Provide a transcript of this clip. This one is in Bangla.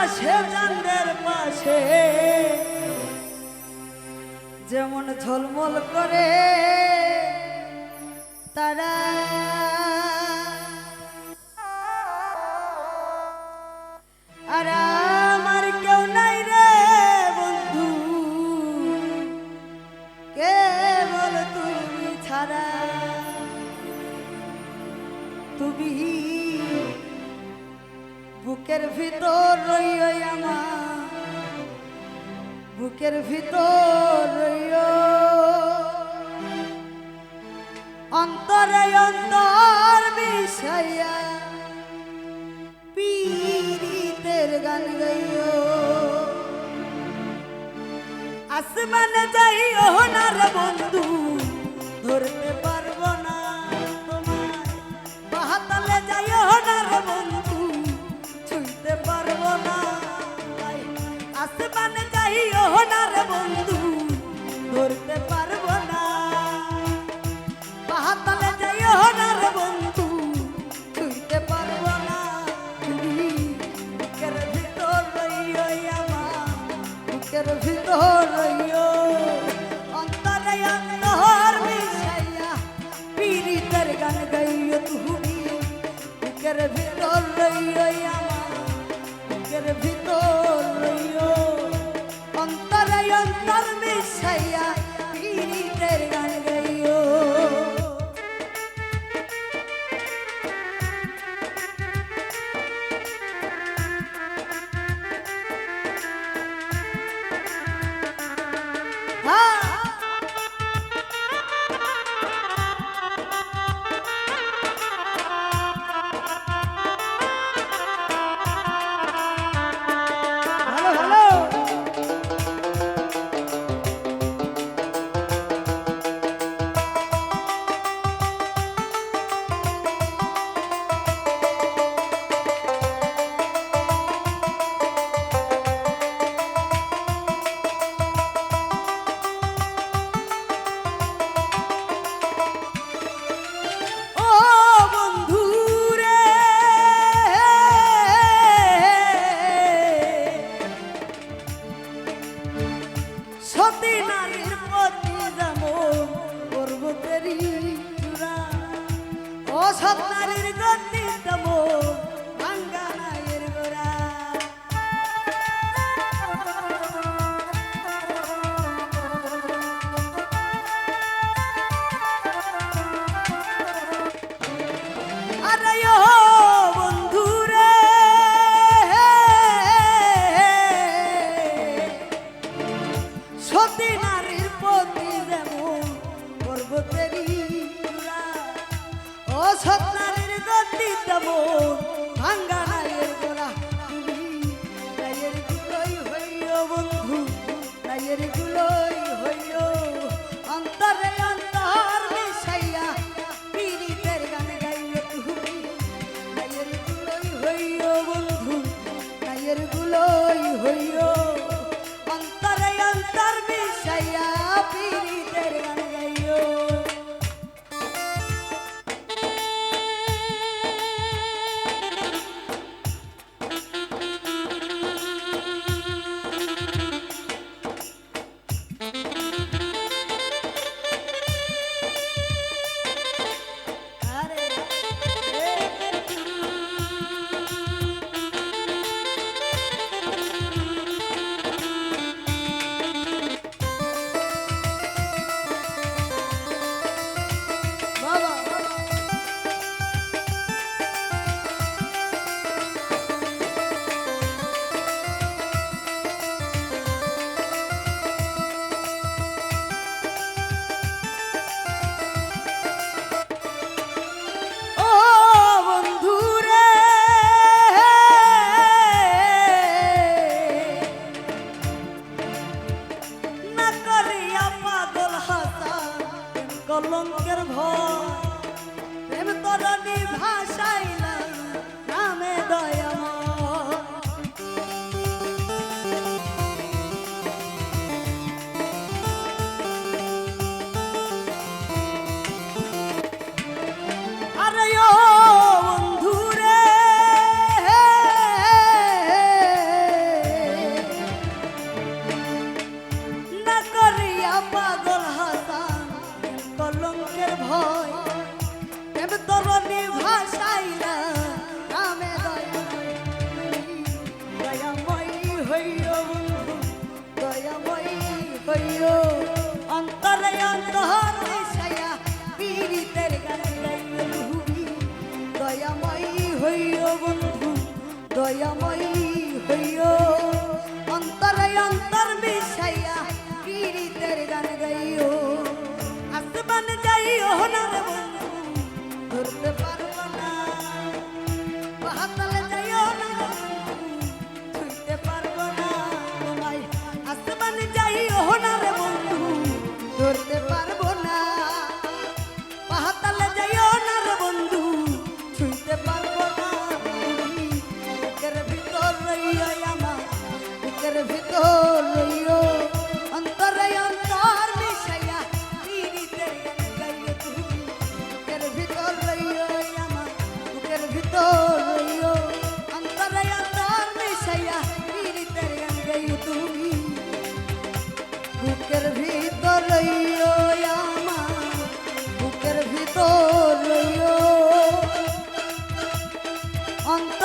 আকাশে চাঁদের পাশে। যেমন ঝলমল করে তারা। আর আমার কেউ নাই রে বন্ধু। কে বল তুমি ছাড়া। তুমি বুকের ভিতর রইয় আমার, বুকের ভিতর রইয় অন্তরে অন্তর বিষয়া পীড়িতের গান গাইও। আসমানে যাইও না বন্ধু, ধরতে পারব না তোমার বাহাতলে যাইও না বন্ধু আসমানে যাইও না রে বন্ধু, ধরতে পারব না। বাহাতলে যাইও না রে বন্ধু, ছুঁইতে পারব না। তুমি বুকের ভিতর রইও আমার, বুকের ভিতর সতী নারীর পতি যেমন পর্বতেরই চূড়া। ও সত নারীর গতি দয়াময়ী হইও অন্তরে অন্তর বিষাইয়া পীড়িতের গান গাইও। না রে বন্ধু, ধরতে পারব না। পাহাতালে যাইও না রে বন্ধু, ছুঁইতে পারব না। বুকের ভিতর রইও আমার, বুকের ভিতর 언